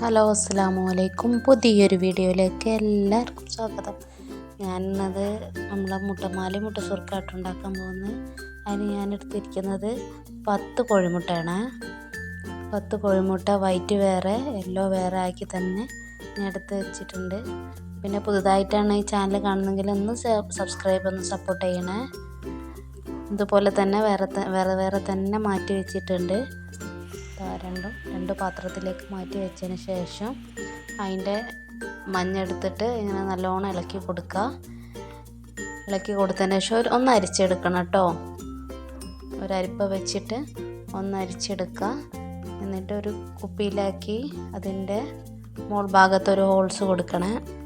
Hello അസ്സാമു അലൈക്കും പുതിയൊരു വീഡിയോയിലേക്ക് എല്ലാവർക്കും സ്വാഗതം. ഞാനിന്നത് നമ്മളെ മുട്ടമാലി മുട്ട സുർക്കാട്ട് ഉണ്ടാക്കാൻ പോകുന്നത് അതിന് ഞാൻ എടുത്തിരിക്കുന്നത് പത്ത് കോഴിമുട്ടയാണ്. പത്ത് കോഴിമുട്ട വൈറ്റ് വേറെ യെല്ലോ വേറെ ആക്കി തന്നെ ഞാൻ എടുത്ത് വെച്ചിട്ടുണ്ട്. പിന്നെ പുതുതായിട്ടാണ് ഈ ചാനൽ കാണുന്നെങ്കിൽ ഒന്ന് സബ്സ്ക്രൈബ് ഒന്ന് സപ്പോർട്ട് ചെയ്യണേ. ഇതുപോലെ തന്നെ വേറെ വേറെ വേറെ തന്നെ മാറ്റി വെച്ചിട്ടുണ്ട്. രണ്ടും രണ്ട് പാത്രത്തിലേക്ക് മാറ്റി വെച്ചതിന് ശേഷം അതിന്റെ മഞ്ഞെടുത്തിട്ട് ഇങ്ങനെ നല്ലോണം ഇളക്കി കൊടുക്കുക. ഇളക്കി കൊടുത്തതിന് ശേഷം ഒരു ഒന്ന് അരിച്ചെടുക്കണം കേട്ടോ. ഒരരിപ്പ വെച്ചിട്ട് ഒന്ന് അരിച്ചെടുക്കുക. എന്നിട്ട് ഒരു കുപ്പിയിലാക്കി അതിന്റെ മോൾ ഭാഗത്തൊരു ഹോൾസ് കൊടുക്കണേ.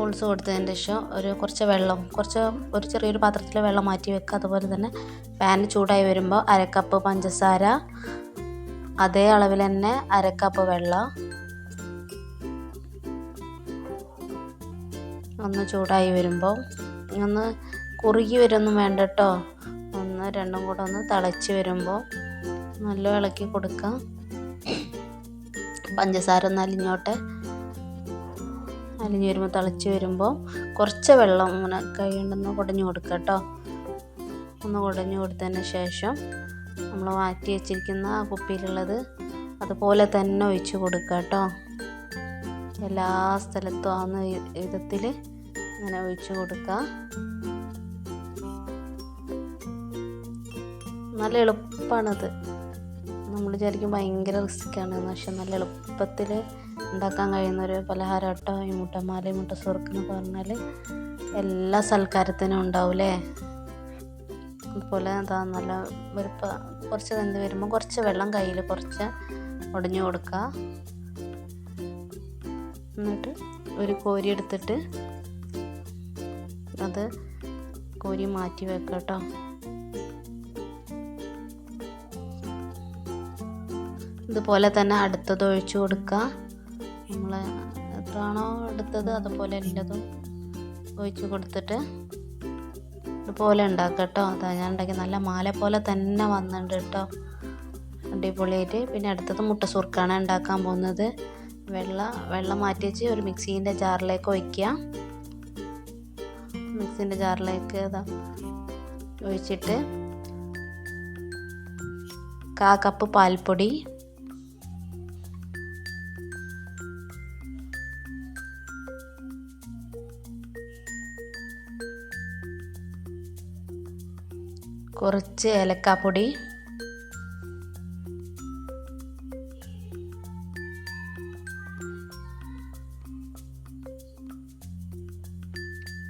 ഹോൾസ് കൊടുത്തതിന് ശേഷം ഒരു കുറച്ച് വെള്ളം കുറച്ച് ഒരു ചെറിയൊരു പാത്രത്തിൽ വെള്ളം മാറ്റി വെക്കുക. അതുപോലെ തന്നെ പാൻ ചൂടായി വരുമ്പോൾ അരക്കപ്പ് പഞ്ചസാര അതേ അളവിൽ തന്നെ അരക്കപ്പ് വെള്ളം. ഒന്ന് ചൂടായി വരുമ്പോൾ ഒന്ന് കുറുകി വരുമൊന്നും വേണ്ട കേട്ടോ. ഒന്ന് രണ്ടും കൂടെ ഒന്ന് തിളച്ച് വരുമ്പോൾ നല്ല ഇളക്കി കൊടുക്കാം പഞ്ചസാര ഒന്ന് അലിഞ്ഞോട്ടെ. അലിഞ്ഞ് വരുമ്പോൾ തിളച്ച് വരുമ്പോൾ കുറച്ച് വെള്ളം ഇങ്ങനെ കൈ കൊണ്ടൊന്ന് കുടഞ്ഞു കൊടുക്കുക കേട്ടോ. ഒന്ന് കുടഞ്ഞു കൊടുത്തതിന് ശേഷം നമ്മൾ മാറ്റി വെച്ചിരിക്കുന്ന ആ കുപ്പിയിലുള്ളത് അതുപോലെ തന്നെ ഒഴിച്ച് കൊടുക്കുക കേട്ടോ. എല്ലാ സ്ഥലത്തും ആവുന്ന വിധത്തിൽ ഇങ്ങനെ ഒഴിച്ച് കൊടുക്കുക നല്ല എളുപ്പമാണത് നമ്മൾ വിചാരിക്കും ഭയങ്കര റിസ്ക്കാണ് പക്ഷെ നല്ല എളുപ്പത്തിൽ ഉണ്ടാക്കാൻ കഴിയുന്ന ഒരു പലഹാരം കേട്ടോ ഈ മുട്ടമാല ഈ മുട്ട സുറുക്കെന്ന് പറഞ്ഞാൽ എല്ലാ സൽക്കാരത്തിനും ഉണ്ടാവില്ലേ അതുപോലെ എന്താ നല്ല ഒരു കുറച്ച് വെന്ത് വരുമ്പോൾ കുറച്ച് വെള്ളം കയ്യിൽ കുറച്ച് ഒടിഞ്ഞു കൊടുക്കുക എന്നിട്ട് ഒരു കോരി എടുത്തിട്ട് അത് കോരി മാറ്റി വെക്കാം കേട്ടോ ഇതുപോലെ തന്നെ അടുത്തത് ഒഴിച്ചു കൊടുക്കുക നമ്മൾ എത്രയാണോ എടുത്തത് അതുപോലെ എല്ലാതും ഒഴിച്ച് കൊടുത്തിട്ട് ഇതുപോലെ ഉണ്ടാക്കുക കേട്ടോ. അതാ ഞാൻ ഉണ്ടാക്കി നല്ല മാല പോലെ തന്നെ വന്നിട്ടുണ്ട് കേട്ടോ. അടിപൊളിയായിട്ട്. പിന്നെ അടുത്തത് മുട്ട സുർക്കാണ് ഉണ്ടാക്കാൻ പോകുന്നത്. വെള്ള വെള്ളം മാറ്റി വെച്ച് ഒരു മിക്സീന്റെ ജാറിലേക്ക് ഒഴിക്കുക. മിക്സീന്റെ ജാറിലേക്ക് ഇതാ ഒഴിച്ചിട്ട് കാ കപ്പ് പാൽപ്പൊടി കുറച്ച് ഏലക്കാപ്പൊടി.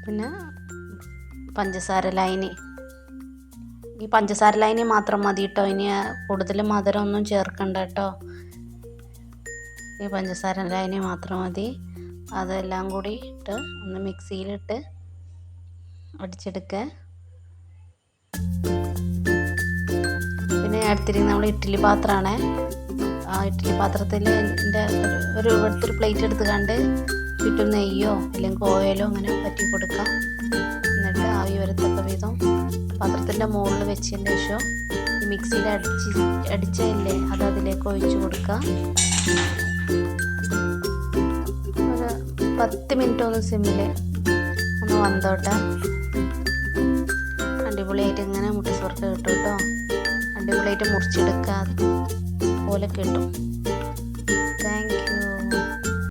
പിന്നെ പഞ്ചസാര ലൈനി. ഈ പഞ്ചസാര ലൈനി മാത്രം മതി കേട്ടോ ഇനി കൂടുതൽ മധുരം ഒന്നും ചേർക്കണ്ട കേട്ടോ ഈ പഞ്ചസാര ലൈനി മാത്രം മതി. അതെല്ലാം കൂടി ഇട്ട് ഒന്ന് മിക്സിയിലിട്ട് അടിച്ചെടുക്കുക. പിന്നെ അടുത്തിരിക്കുന്ന നമ്മൾ ഇഡ്ഡലി പാത്രമാണ്. ആ ഇഡ്ഡലി പാത്രത്തിൽ എന്റെ ഒരു ഇവിടുത്തെ പ്ലേറ്റ് എടുത്ത് കണ്ട് ചുറ്റും നെയ്യോ അല്ലെങ്കിൽ ഓയിലോ അങ്ങനെ പറ്റി കൊടുക്കാം. എന്നിട്ട് ആവി വരത്തക്ക വിധം പാത്രത്തിന്റെ മുകളിൽ വെച്ചതിന് ശേഷം മിക്സിയിൽ അടിച്ച് അടിച്ചതില്ലേ അത് അതിലേക്ക് ഒഴിച്ചു കൊടുക്കാം ഒരു പത്ത് മിനിറ്റ് ഒന്ന് സിമ്മിൽ ഒന്ന് വന്നോട്ടെ. അടിപൊളിയായിട്ട് ഇങ്ങനെ മുട്ടി സുറുക്ക് കിട്ടും കേട്ടോ. അടിപൊളിയായിട്ട് മുറിച്ചെടുക്കുക പോലെ കിട്ടും.